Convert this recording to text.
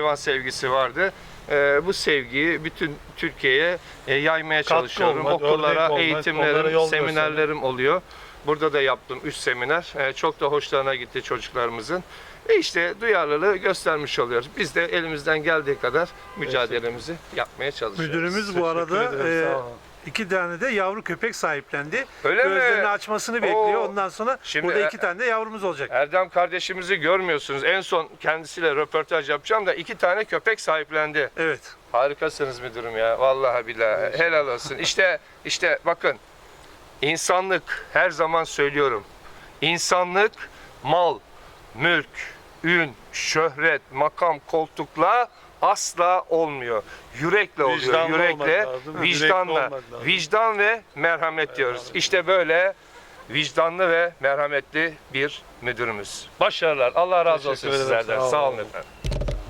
hayvan sevgisi vardı. Ee, bu sevgiyi bütün Türkiye'ye e, yaymaya Katkı çalışıyorum. olmak, Okullara, örnek olmak, onlara eğitimlerim, yol seminerlerim oluyor. Burada da yaptım 3 seminer. Ee, çok da hoşlarına gitti çocuklarımızın. E işte duyarlılığı göstermiş oluyoruz. Biz de elimizden geldiği kadar mücadelemizi yapmaya çalışıyoruz. Müdürümüz bu arada ederim, e, sağ olun. İki tane de yavru köpek sahiplendi. Öyle mi? Gözlerini açmasını bekliyor. Oo. Ondan sonra Şimdi burada e- iki tane de yavrumuz olacak. Erdem kardeşimizi görmüyorsunuz. En son kendisiyle röportaj yapacağım da iki tane köpek sahiplendi. Evet. Harikasınız müdürüm ya. Vallahi billahi. Helal olsun. İşte işte bakın. insanlık her zaman söylüyorum. İnsanlık mal, mülk, ün, şöhret, makam, koltukla asla olmuyor. Yürekle oluyor. Vicdanlı Yürekle, lazım, yürekli vicdanla. lazım. Vicdan ve merhamet diyoruz. İşte böyle vicdanlı ve merhametli bir müdürümüz. Başarılar. Allah razı olsun ederim, sizlerden. sağ Sağ olun olun. efendim.